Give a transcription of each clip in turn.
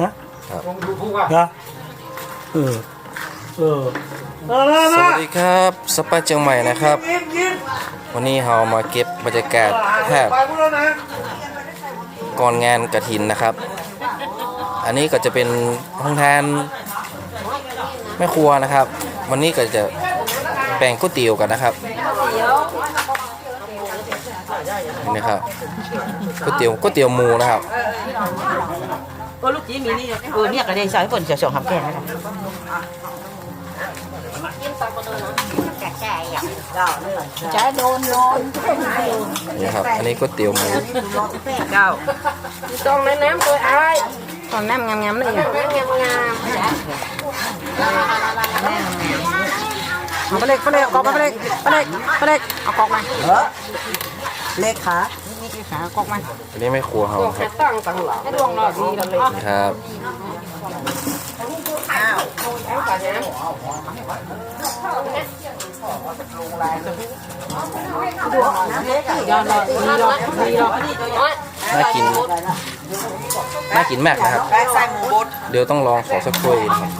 ฮะครับนะเออเออเออนะสนะวัสดีครับสปาเชียงใหม่นะครับ วันนี้เรามาเก็บบรรยากาศแทบไปพวกเรานะก่อนงานกระถินนะครับ อันนี้ก็จะเป็นห้องทานแม่ครัวนะครับ วันนี้ก็จะแบ่งก๋วยเตี๋ยวกันนะครับนี่นะครับก๋วยเตี๋ยวก๋วยเตี๋ยวหมูนะครับ ก็ลูกจีมีนี่เออเนี่ยก็ได้ใช้คนจะส่งคำแกงนะครับใช้โดนโดนนี่ครับ อันนี้ก๋วยเตี๋ยวหมูเจ้าต้องในน้ำตัวไอ้ตอนน้ำงามๆเลยน้ำงามงามเอาไปเลยไปเลยกอกไปเลยไปเลยไปเลยเอากอกมาเลขขาเล ขขากอกมาอันนี้แม่ครัวเราครับตั้งตั้งหลังให้ดวงหลอดดีกันเลยนี่ครับยอดเลยมีหรอกมีหรอก น่ากิน น่ากินมากนะครับ ใส่หมูบดเดี๋ยวต้องลองขอสักถ้วยนะครับ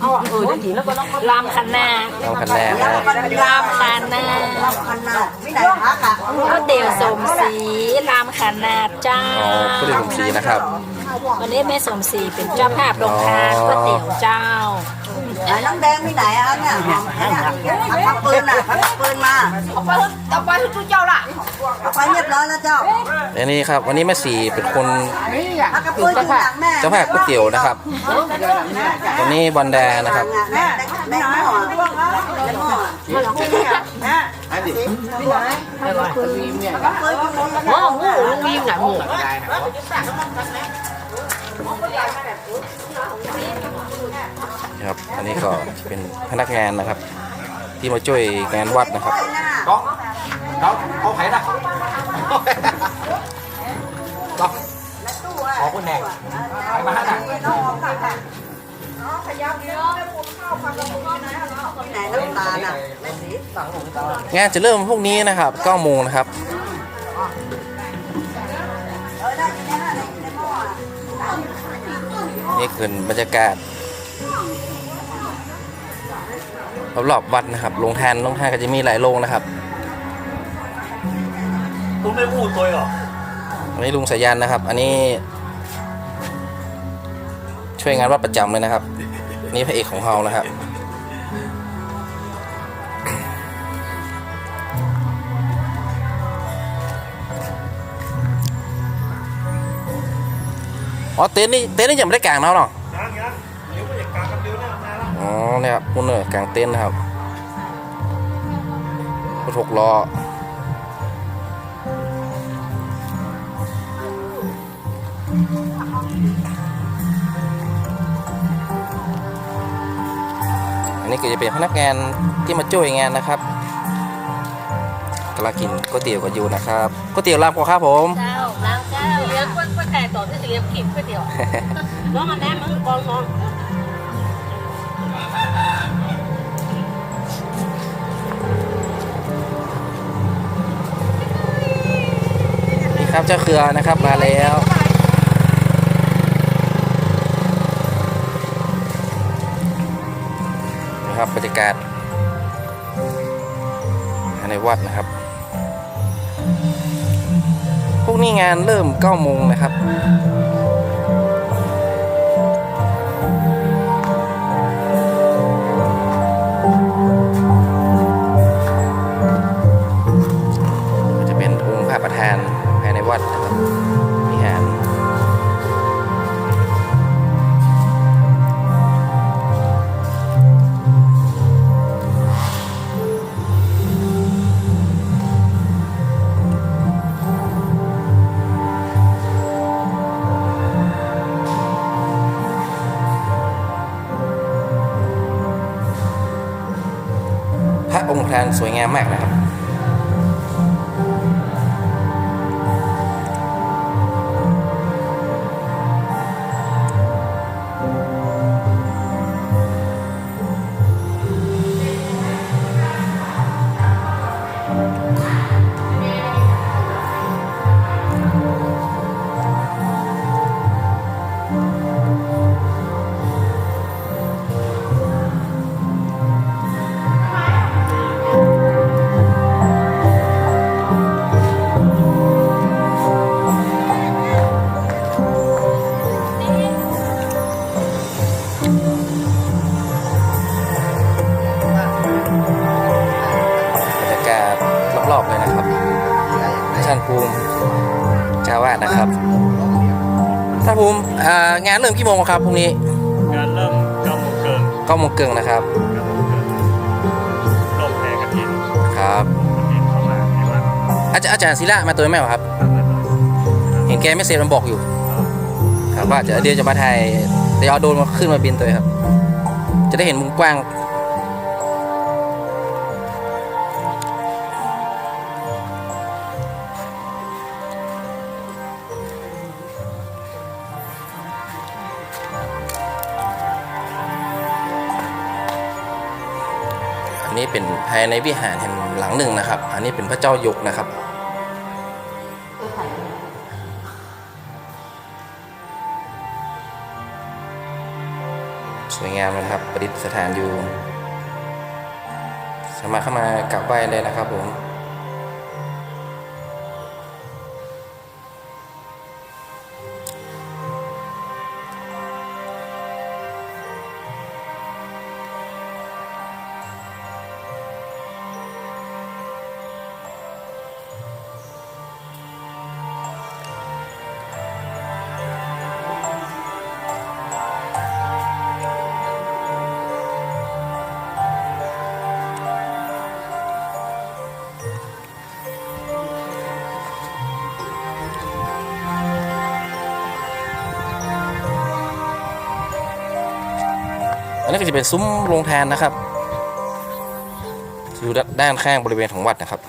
เออดีแล้วก็ต้องลามคันนาลองคันแรกนะลามคันนาพันนาไม่ได้พักอะก๋วยเตี๋ยวสมศรีลามคันนาเจ้าอ๋อก๋วยเตี๋ยวผมสีนะครับ วันนี้แม่สมศรีเป็นเจ้าภาพโรงทานก๋วยเตี๋ยวเจ้าน้ำแดงไม่ไหนอะเนี่ยพักปืนอะพักปืนมาเอาไปเอาไปทุกเจ้าละเอาไปเรียบร้อยแล้วเจ้าอันนี้ครับ วันนี้แม่สีเป็นคนพักปืนอยู่หลังแม่เจ้าภาพก๋วยเตี๋ยวนะครับวันนี้บอลแดงนะครับแม่แม่หม้อหม้อหม้อหมูลุงยิ้มหน่ะหมู ครับ อันนี้ก็เป็นพนักงานนะครับ ที่มาช่วยงานวัดนะครับเราเอาไผ่ละเราขอคุณแดงไผ่มาห้าหนักไหนน้ำตาลอะงานจะเริ่มพรุ่งนี้นะครับ9โมงนะครับ นี่คือบรรยากาศรอบๆวัดนะครับโรงทานโรงทานก็จะมีหลายโรงนะครับคุณไม่พูดตัวเหรออันนี้ลุงสายันนะครับ อันนี้ ช่วยงานวัดประจำเลยนะครับ นี่พระเอกของเรานะครับ อ๋อเต็นท์นี่เต็นท์นี่ยังไม่ได้กางเนาะเนาะยังยังเดี๋ยวก็จะกางกันเดียวนี่ยมาแล้วอ๋อเนี่ยครับคุณเนอร์กางเต็นท์นะครับรถหกล้ออันนี้ก็จะเป็นพนักงานที่มาช่วยงานนะครับกำลังกินก๋วยเตี๋ยวกันอยู่นะครับก๋วยเตี๋ยวลาบกว่าครับผม ต่อที่เลี้ยงขิดก๋วยเตี๋ยวน้องอันนั้นมันกองน้องนี่ครับเจ้าเครือนะครับมาแล้วนะครับบรรยากาศในวัดนะครับ นี้งานเริ่ม9โมงนะครับ พระองค์ประธานส ท่านภูมิจาวาดนะครับ ท่านภูมิงานเริ่มกี่โมงครับพรุ่งนี้งานเริ่มเก้าโมงเกินเก้าโมงเกินนะครับลงแพกระถินครับอาจารย์ศิระมาตัวแม่ครับ เห็นแกไม่เสร็จมันบอกอยู่ ครับว่าจะเดี๋ยวจะมาไทยเดี๋เอาโดนมาขึ้นมาบินตัวครับ จะได้เห็นมุมกว้าง นี้เป็นภายในวิหารแห่งหลังหนึ่งนะครับ อันนี้เป็นพระเจ้ายกนะครับสวยงามเลยนะครับประดิษฐานอยู่ สามารถเข้ามากราบไหว้ได้นะครับผม ก็จะเป็นซุ้มโรงทานนะครับอยู่ด้านข้างบริเวณของวัดนะครับ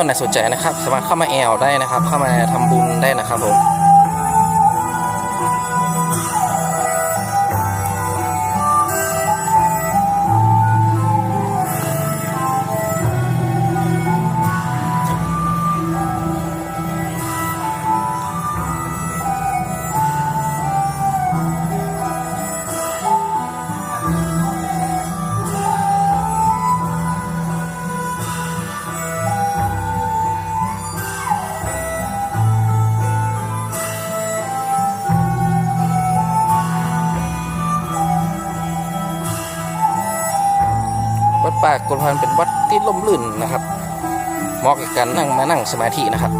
คนไหนสนใจนะครับ สามารถเข้ามาแอลได้นะครับ เข้ามาทำบุญได้นะครับผม วัดป่ากลพันเป็นวัดที่ล่มลื่นนะครับเหมาะกับการนั่งมานั่งสมาธินะครับ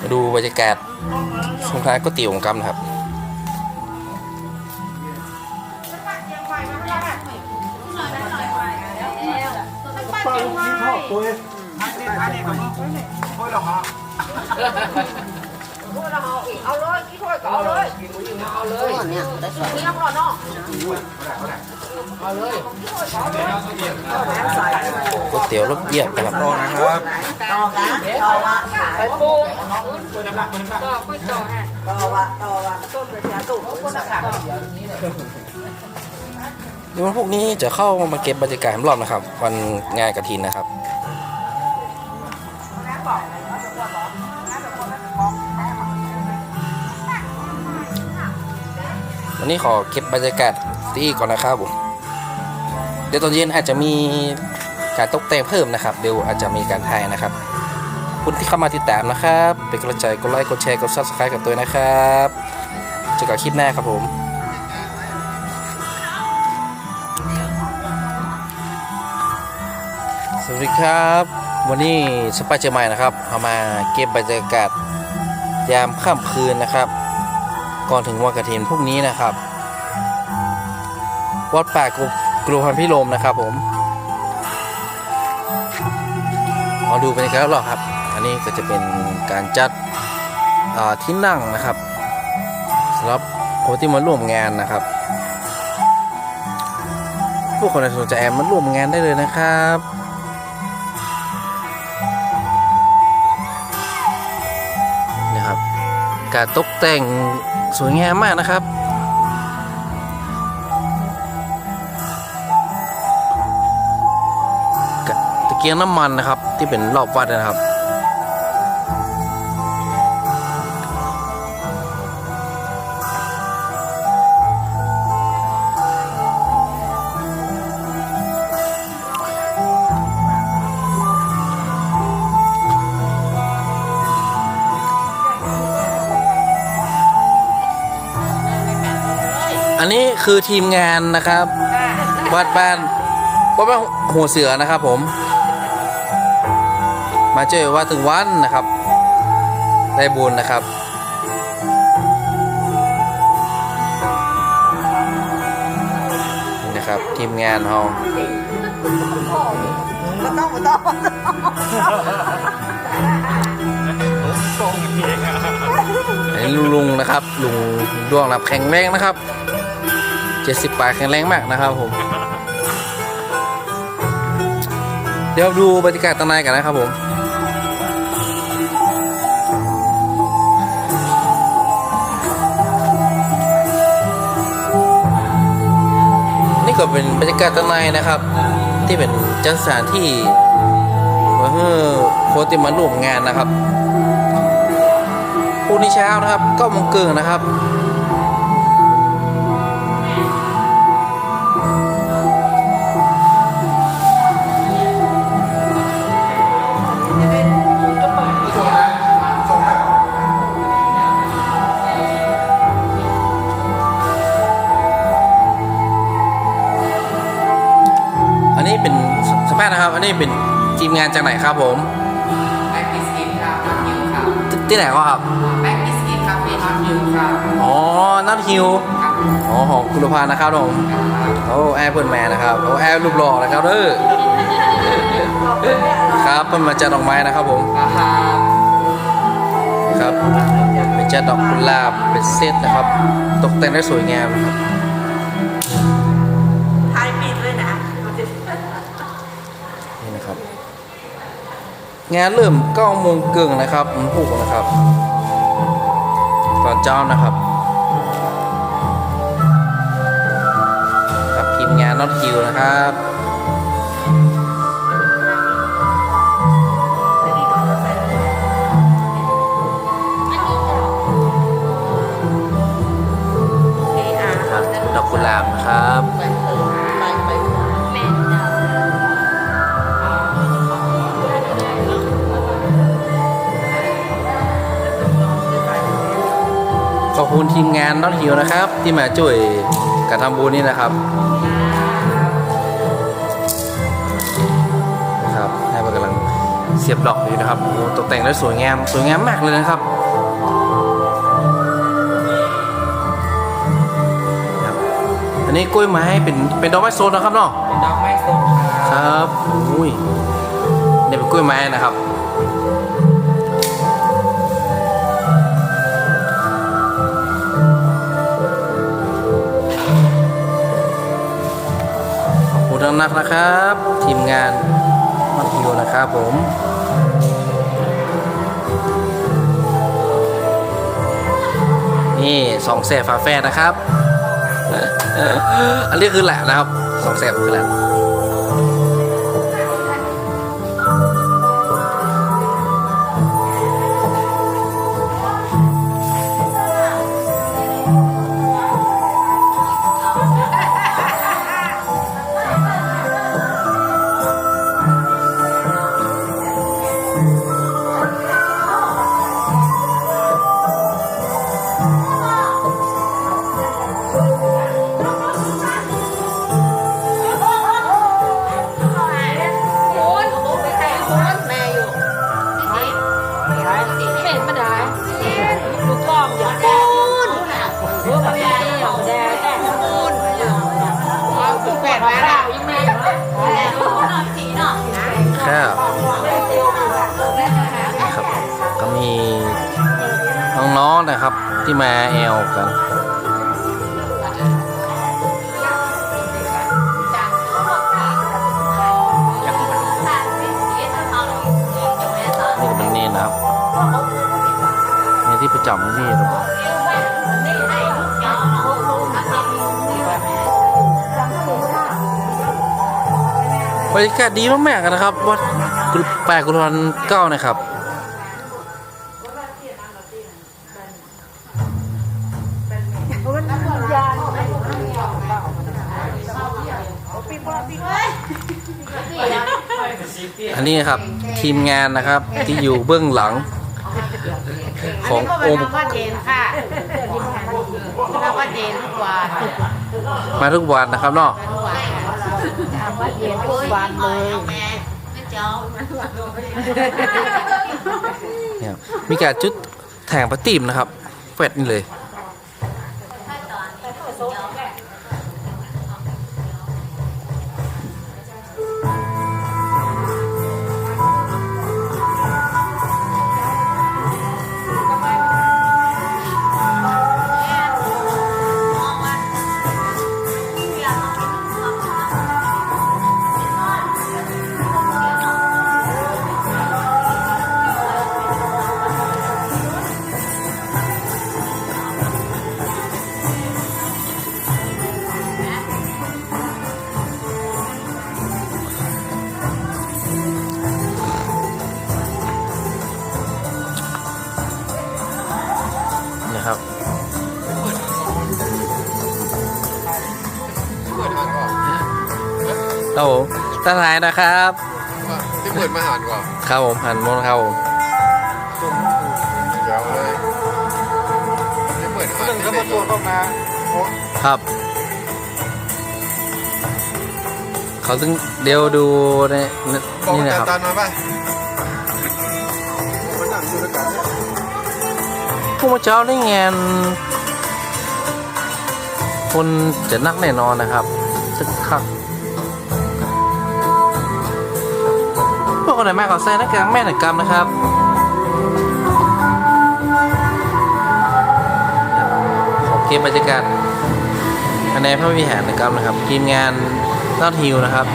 มาดูบรรยากาศสงครานก๋วยเตี๋ยวของกำนะครับ ก๋วยเตี๋ยวรสเยี่ยมนะครับต่อกันต่อวะไปปูต่อไปต่อฮะต่อวะต่อวะต้นกระเทียมตุ่มคนละขาด ในวันพวกนี้จะเข้ามาเก็บบรรยากาศรอบนะครับ วันงานกระถินนะครับวันนี้ขอเก็บบรรยากาศที่ก่อนนะครับผมเดี๋ยวตอนเย็นอาจจะมีการตกแต่งเพิ่มนะครับ เดี๋ยวอาจจะมีการถ่ายนะครับ คุณที่เข้ามาติดตามนะครับ เป็นกำลังใจกดไลค์กดแชร์กด subscribe กับตัวนะครับเจอกันคลิปหน้าครับผม สวัสดีครับ วันนี้สปาเจอร์ใหม่นะครับเอามาเก็บบรรยากาศยามค่ำคืนนะครับ ก่อนถึงวันกระถินพรุ่งนี้นะครับ วัดป่ากรุกรุพันพิโรมนะครับผมมาดูบรรยากาศรอบครับ อันนี้ก็จะเป็นการจัดที่นั่งนะครับสำหรับคนที่มาร่วมงานนะครับผู้คนสนใจแอมมาร่วมงานได้เลยนะครับ การตกแต่งสวยงามมากนะครับ ตะเกียงน้ำมันนะครับที่เป็นรอบวัดนะครับ อันนี้คือทีมงานนะครับวัดบ้านวัดบ้านหัวเสือนะครับผม มาเจอว่าถึงวันนะครับ ได้บุญนะครับนี่นะครับทีมงานเราไม่ต้องไม่ต้องอันนี้ลุงๆนะครับ ลุงดวงนะครับแข็งแรงนะครับ เจ็ดสิบปลายแข็งแรงมากนะครับผม เดี๋ยวดูบรรยากาศตางในกันนะครับผมนี่ก็เป็นบรรยากาศตางในนะครับ ที่เป็นจัดสถานที่มาให้คนที่มาร่วมงานนะครับพรุ่งนี้เช้านะครับก็มงเกิงนะครับ อันนี้เป็นทีมงานจากไหนครับผมแบ็กบิสกินครับน้ำยิวครับที่ไหนก็ครับแบ็กบิสกินคาเฟ่น้ำยิวครับอ๋อนัทฮิวอ๋อของคุณพานะครับผมโอ้แอร์เปิลแมนนะครับโอ้แอร์รูปหล่อนะครับเด้อครับเป็นมาจัดดอกไม้นะครับผมครับเป็นจัดดอกกุหลาบเป็นเซตนะครับ ตกแต่งได้สวยงามครับ งานเริ่มเก้าโมงเกิงนะครับมันผูกนะครับ ตอนเจ้านะครับครับทีมงานน็อตคิวนะครับนี่อะครับดอกกุหลาบนะครับ ขอบคุณทีมงานน็อตฮิวนะครับ ที่มาช่วยการทำบุญนี่นะครับนะครับให้มันกำลังเสียบดอกอยู่นะครับโอ้โหตกแต่งได้สวยงามสวยงามมากเลยนะครับครับอันนี้กล้วยไม้เป็นเป็นดอกไม้สดนะครับเนาะเป็นดอกไม้สดคครับรับอุ้ยเนี่ยเป็นกล้วยไม้นะครับ ของนักนะครับ ทีมงานมัธยมนะครับผมนี่สองแสบฝาแฝดนะครับ อันนี้คือแหละนะครับสองแสบคือแหละ ก็มีน้องๆนะครับที่มาแอลกันนี่ก็เป็นเนนนะครับเนนที่ประจำที่ทุกคนบรรยากาศดีมากๆนนะครับ วัดแปลกุลวันเก้านะครับ นนี้ครับทีมงานนะครับที่อยู่เบื้องหลังขององค์ว่าเจนค่ะแล้วว่าเจนทุกวันมาทุกวันนะครับเนาะว่าเจนทุกวันเลยเนี่ยมีการจุดแถงประตีมนะครับแฟดนี่เลย นทายนะครับที่เปิดมาหารก่อนครับผมหันมนครับผมเดี๋ยวเลยที่เปิดหารที่ไหนก่อนครับ เขาถึงเดี๋ยวดูในบอกนี่กันะครับตันมาป่ะมันหนักดูแล้วกันเนี่ยพวกเมื่อเช้าได้งานคนจะนักแน่นอนนะครับสักคักพ วกคนไหนมาขอใส่น้ากากแม่หนักกรรมนะครับขอเก็บบรรยากาศภายในพระวิหารหนะครับนะครับทีมงานนอดฮิวนะครับ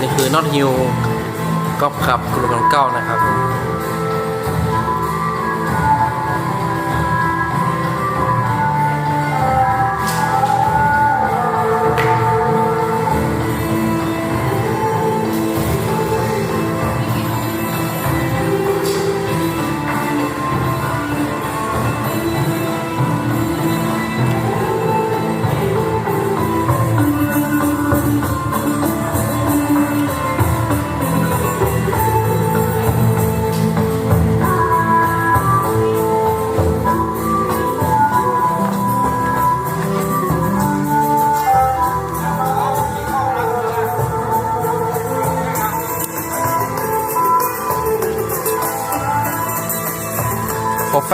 นี่คือนอตฮิว กอล์ฟขับกลุ่มเก้านะครับ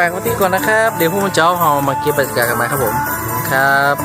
ฝากไว้ที่ก่อนนะครับ เดี๋ยวพวกมันเจ้าเอามาเก็บบรรยากาศกันไหมครับผม ครับ